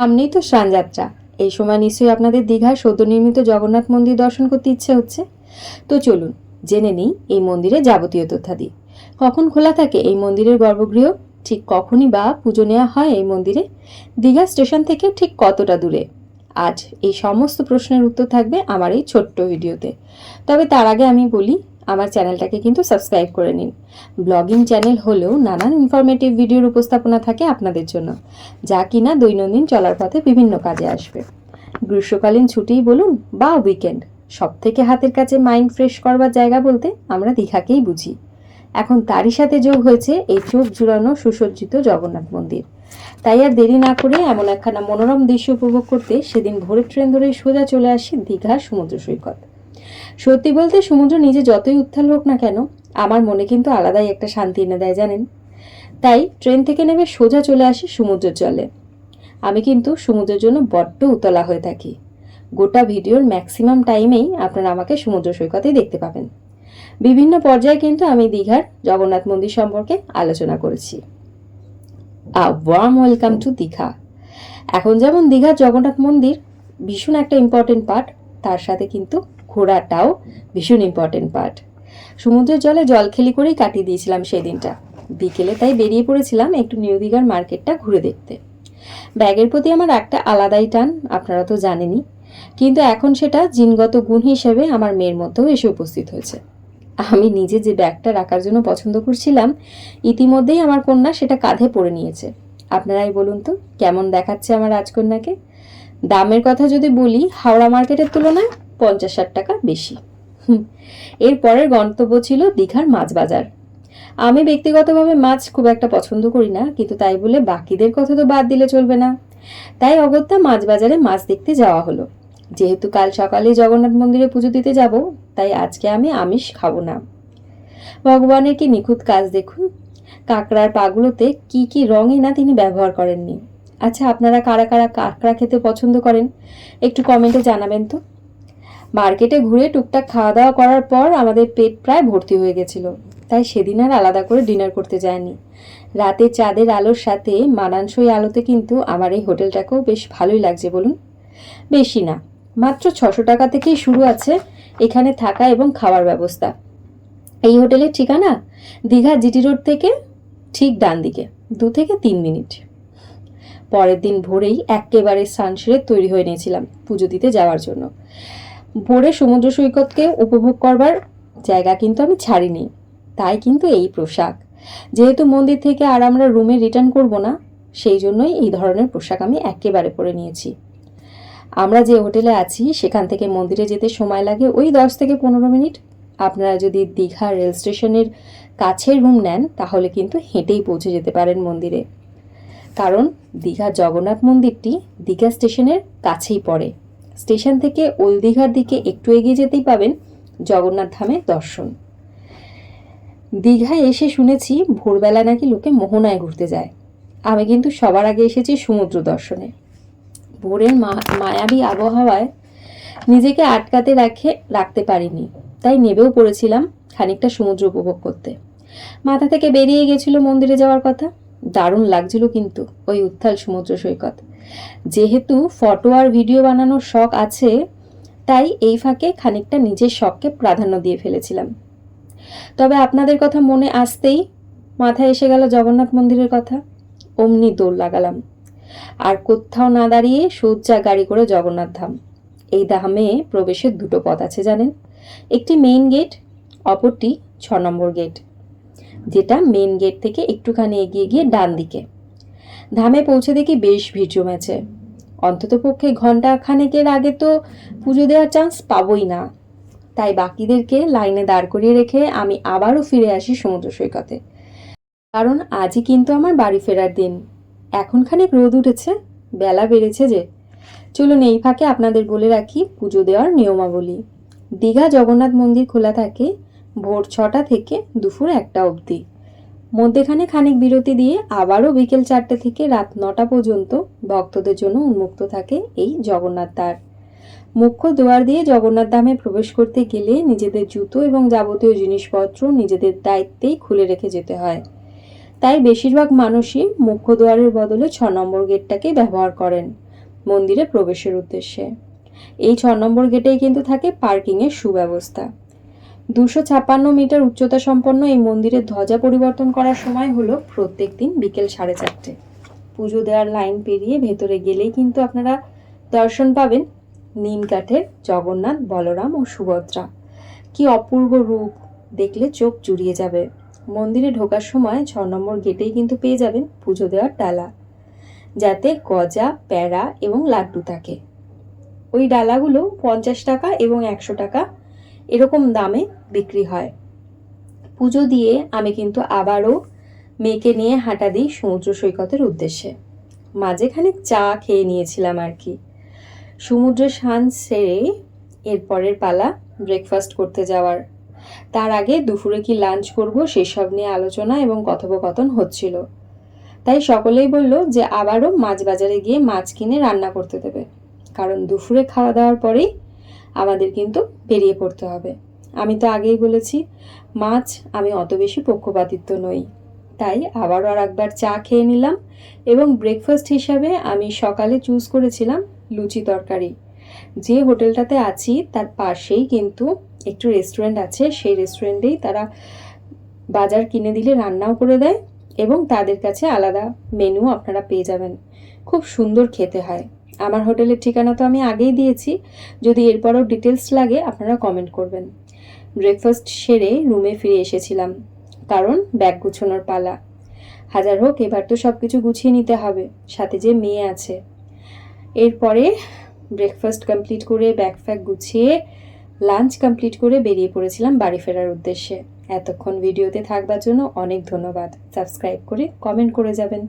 সামনেই তো স্নানযাত্রা এই সময় নিশ্চয়ই আপনাদের দীঘার সদ্য নির্মিত জগন্নাথ মন্দির দর্শন করতে ইচ্ছে হচ্ছে। তো চলুন, জেনে নিই এই মন্দিরে যাবতীয় তথ্যাদি। কখন খোলা থাকে এই মন্দিরের গর্ভগৃহ? ঠিক কখনই বা পুজো নেওয়া হয় এই মন্দিরে? দীঘা স্টেশন থেকে ঠিক কতটা দূরে? আজ এই সমস্ত প্রশ্নের উত্তর থাকবে আমার এই ছোট্ট ভিডিওতে। তবে তার আগে আমি বলি আমার চ্যানেলটাকে কিন্তু সাবস্ক্রাইব করে নিন। ব্লগিং চ্যানেল হলেও নানান ইনফরমেটিভ ভিডিওর উপস্থাপনা থাকে আপনাদের জন্য, যা কিনা দৈনন্দিন চলার পথে বিভিন্ন কাজে আসবে। গ্রীষ্মকালীন ছুটিই বলুন বা উইকেন্ড সব থেকে হাতের কাছে মাইন্ড ফ্রেশ করবার জায়গা বলতে আমরা দীঘাকেই বুঝি। এখন তারই সাথে যোগ হয়েছে এই চোখ জুড়ানো সুসজ্জিত জগন্নাথ মন্দির। তাই আর দেরি না করে এমন একখানা মনোরম দৃশ্য উপভোগ করতে সেদিন ভোরের ট্রেন ধরে সোজা চলে আসি দীঘার সমুদ্র সৈকত। সত্যি বলতে সমুদ্র নিজে যতই উত্থাল হোক না কেন, আমার মনে কিন্তু আলাদাই একটা শান্তি এনে দেয়, জানেন? তাই ট্রেন থেকে নেমে সোজা চলে আসি সমুদ্রের জলে। আমি কিন্তু সমুদ্রের জন্য বড্ড উতলা হয়ে থাকি। গোটা ভিডিওর ম্যাক্সিমাম টাইমেই আপনারা আমাকে সমুদ্র সৈকতেই দেখতে পাবেন। বিভিন্ন পর্যায়ে কিন্তু আমি দীঘার জগন্নাথ মন্দির সম্পর্কে আলোচনা করেছি। A warm welcome to Digha. এখন যেমন দীঘার জগন্নাথ মন্দির ভীষণ একটা ইম্পর্টেন্ট পার্ট তার সাথে কিন্তু ঘোরাটাও ভীষণ ইম্পর্টেন্ট পার্ট সমুদ্রের জলে জলখেলি করেই কাটিয়ে দিয়েছিলাম সেই দিনটা বিকেলে তাই বেরিয়ে পড়েছিলাম একটু নিউ দীঘার মার্কেটটা ঘুরে দেখতে। ব্যাগের প্রতি আমার একটা আলাদাই টান, আপনারা তো জানেনই। কিন্তু এখন সেটা জিনগত গুণ হিসেবে আমার মেয়ের মধ্যেও এসে উপস্থিত হয়েছে। আমি নিজে যে ব্যাগটা রাখার জন্য পছন্দ করছিলাম, ইতিমধ্যেই আমার কন্যা সেটা কাঁধে পড়ে নিয়েছে। আপনারাই বলুন তো, কেমন দেখাচ্ছে আমার রাজকন্যাকে? দামের কথা যদি বলি, হাওড়া মার্কেটের তুলনায় পঞ্চাশ ষাট টাকা বেশি। এর পরের গন্তব্য ছিল দীঘার মাছ বাজার আমি ব্যক্তিগতভাবে মাছ খুব একটা পছন্দ করি না, কিন্তু তাই বলে বাকিদের কথা তো বাদ দিলে চলবে না। তাই অগত্যা মাছ বাজারে মাছ দেখতে যাওয়া হলো। যেহেতু কাল সকালে জগন্নাথ মন্দিরে পুজো দিতে যাব, তাই আজকে আমি আমিষ খাব না। ভগবানের কি নিখুঁত কাজ দেখুন? কাঁকড়ার পাগুলোতে কি কি রঙই না তিনি ব্যবহার করেননি। আচ্ছা আপনারা কারা কারা কাঁকড়া খেতে পছন্দ করেন? একটু কমেন্টে জানাবেন তো। মার্কেটে ঘুরে টুকটাক খাওয়া দাওয়া করার পর আমাদের পেট প্রায় ভর্তি হয়ে গেছিল। তাই সেদিন আর আলাদা করে ডিনার করতে যায়নি। রাতে চাঁদের আলোর সাথে মানানসই আলোতে কিন্তু আমার এই হোটেলটাকেও বেশ ভালোই লাগছে বলুন। বেশি না, মাত্র ছশো টাকা থেকেই শুরু আছে এখানে থাকা এবং খাওয়ার ব্যবস্থা। এই হোটেলের ঠিকানা দীঘা জিটি রোড থেকে ঠিক ডান দিকে, দু থেকে তিন মিনিট। পরের দিন ভোরেই একেবারে স্নান তৈরি হয়ে নিয়েছিলাম পুজো দিতে যাওয়ার জন্য। ভোরে সমুদ্র সৈকতকে উপভোগ করবার জায়গা কিন্তু আমি ছাড়িনি। তাই কিন্তু এই পোশাক। যেহেতু মন্দির থেকে আর আমরা রুমে রিটার্ন করব না, সেই জন্যই এই ধরনের পোশাক আমি একেবারে পরে নিয়েছি। আমরা যে হোটেলে আছি, সেখান থেকে মন্দিরে যেতে সময় লাগে ওই দশ থেকে পনেরো মিনিট। আপনারা যদি দীঘা রেল স্টেশনের কাছের রুম নেন, তাহলে কিন্তু হেঁটেই পৌঁছে যেতে পারেন মন্দিরে। কারণ দীঘা জগন্নাথ মন্দিরটি দীঘা স্টেশনের কাছেই পড়ে। স্টেশন থেকে ওল দীঘার দিকে একটু এগিয়ে যেতেই পাবেন জগন্নাথ ধামের দর্শন। দীঘায় এসে শুনেছি ভোরবেলা নাকি লোকে মোহনায় ঘুরতে যায়। আমি কিন্তু সবার আগে এসেছি সমুদ্র দর্শনে। ভোরের মা- মায়াবী আবহাওয়ায় নিজেকে আটকাতে রাখে, রাখতে পারিনি। তাই নেবেও পড়েছিলাম খানিকটা সমুদ্র উপভোগ করতে। মাথা থেকে বেরিয়ে গেছিল মন্দিরে যাওয়ার কথা। দারুণ লাগছিল কিন্তু ওই উত্থাল সমুদ্র সৈকত। যেহেতু ফটো আর ভিডিও বানানোর শখ আছে, তাই এই ফাঁকে খানিকটা নিজের শখকে প্রাধান্য দিয়ে ফেলেছিলাম। তবে আপনাদের কথা মনে আসতেই মাথায় এসে গেল জগন্নাথ মন্দিরের কথা। অমনি দৌড় লাগালাম। আর কোথাও না দাঁড়িয়ে সোজা গাড়ি করে জগন্নাথ ধাম। এই ধামে প্রবেশের দুটো পথ আছে জানেন? একটি মেইন গেট অপরটি ছ নম্বর গেট যেটা মেইন গেট থেকে একটুখানি এগিয়ে গিয়ে ডান দিকে ধামে পৌঁছে দেখি বেশ ভিড় জমেছে। অন্ততপক্ষে ঘণ্টা খানেকের আগে তো পুজো দেওয়ার চান্স পাবই না। তাই বাকিদেরকে লাইনে দাঁড় করিয়ে রেখে আমি আবারও ফিরে আসি সমুদ্র সৈকতে। কারণ আজই কিন্তু আমার বাড়ি ফেরার দিন। এখন খানিক রোদ উঠেছে, বেলা বেড়েছে যে। চলুন এই ফাঁকে আপনাদের বলে রাখি পুজো দেওয়ার নিয়মাবলী। দীঘা জগন্নাথ মন্দির খোলা থাকে ভোর ছটা থেকে দুপুর একটা অবধি। মধ্যেখানে খানিক বিরতি দিয়ে আবারও বিকেল চারটে থেকে রাত নটা পর্যন্ত ভক্তদের জন্য উন্মুক্ত থাকে এই জগন্নাথ দ্বার। মুখ্য দুয়ার দিয়ে জগন্নাথ ধামে প্রবেশ করতে গেলে নিজেদের জুতো এবং যাবতীয় জিনিসপত্র নিজেদের দায়িত্বেই খুলে রেখে যেতে হয়। তাই বেশিরভাগ মানুষই মুখ্য দুয়ারের বদলে ছ নম্বর গেটটাকে ব্যবহার করেন মন্দিরে প্রবেশের উদ্দেশ্যে। এই ছ নম্বর গেটেই কিন্তু থাকে পার্কিংয়ের সুব্যবস্থা। দুশো ছাপ্পান্ন মিটার উচ্চতা সম্পন্ন এই মন্দিরের ধ্বজা পরিবর্তন করার সময় হলো প্রত্যেক দিন বিকেল সাড়ে চারটে। পুজো দেওয়ার লাইন পেরিয়ে ভেতরে গেলেই কিন্তু আপনারা দর্শন পাবেন নিম কাঠের জগন্নাথ, বলরাম ও সুভদ্রা। কি অপূর্ব রূপ দেখলে চোখ জুড়িয়ে যাবে। মন্দিরে ঢোকার সময় ছ নম্বর গেটেই কিন্তু পেয়ে যাবেন পুজো দেওয়ার ডালা, যাতে গজা প্যাড়া এবং লাড্ডু থাকে। ওই ডালাগুলো পঞ্চাশ টাকা এবং একশো টাকা এরকম দামে বিক্রি হয়। পুজো দিয়ে আমি কিন্তু আবারও মেয়েকে নিয়ে হাঁটা দিই সমুদ্র সৈকতের উদ্দেশ্যে। মাঝেখানে চা খেয়ে নিয়েছিলাম আর কি। সমুদ্রে স্নান সেরে এরপরের পালা ব্রেকফাস্ট করতে যাওয়ার। তার আগে দুপুরে কি লাঞ্চ করব সেসব নিয়ে আলোচনা এবং কথোপকথন হচ্ছিল। তাই সকলেই বলল যে আবারও মাছ বাজারে গিয়ে মাছ কিনে রান্না করতে দেবে। কারণ দুপুরে খাওয়া দাওয়ার পরেই আমাদের কিন্তু বেরিয়ে পড়তে হবে। আমি তো আগেই বলেছি, মাছ আমি অত বেশি পক্ষপাতিত্ব নই। তাই আবারও আর একবার চা খেয়ে নিলাম এবং ব্রেকফাস্ট হিসাবে আমি সকালে চুজ করেছিলাম লুচি তরকারি। যে হোটেলটাতে আছি, তার পাশেই কিন্তু একটু রেস্টুরেন্ট আছে। সেই রেস্টুরেন্টেই তারা বাজার কিনে দিলে রান্নাও করে দেয় এবং তাদের কাছে আলাদা মেনু আপনারা পেয়ে যাবেন। খুব সুন্দর খেতে হয়। আমার হোটেলের ঠিকানা তো আমি আগেই দিয়েছি। যদি এরপরও ডিটেলস লাগে, আপনারা কমেন্ট করবেন। ব্রেকফাস্ট সেরে রুমে ফিরে এসেছিলাম। কারণ ব্যাগ গুছোনোর পালা। হাজার হোক, এবার তো সব কিছু গুছিয়ে নিতে হবে। সাথে যে মেয়ে আছে। এরপরে ব্রেকফাস্ট কমপ্লিট করে ব্যাগ ফ্যাগ গুছিয়ে লাঞ্চ কমপ্লিট করে বেরিয়ে পড়েছিলাম বাড়ি ফেরার উদ্দেশ্যে। এতক্ষণ ভিডিওতে থাকবার জন্য অনেক ধন্যবাদ। সাবস্ক্রাইব করে কমেন্ট করে যাবেন।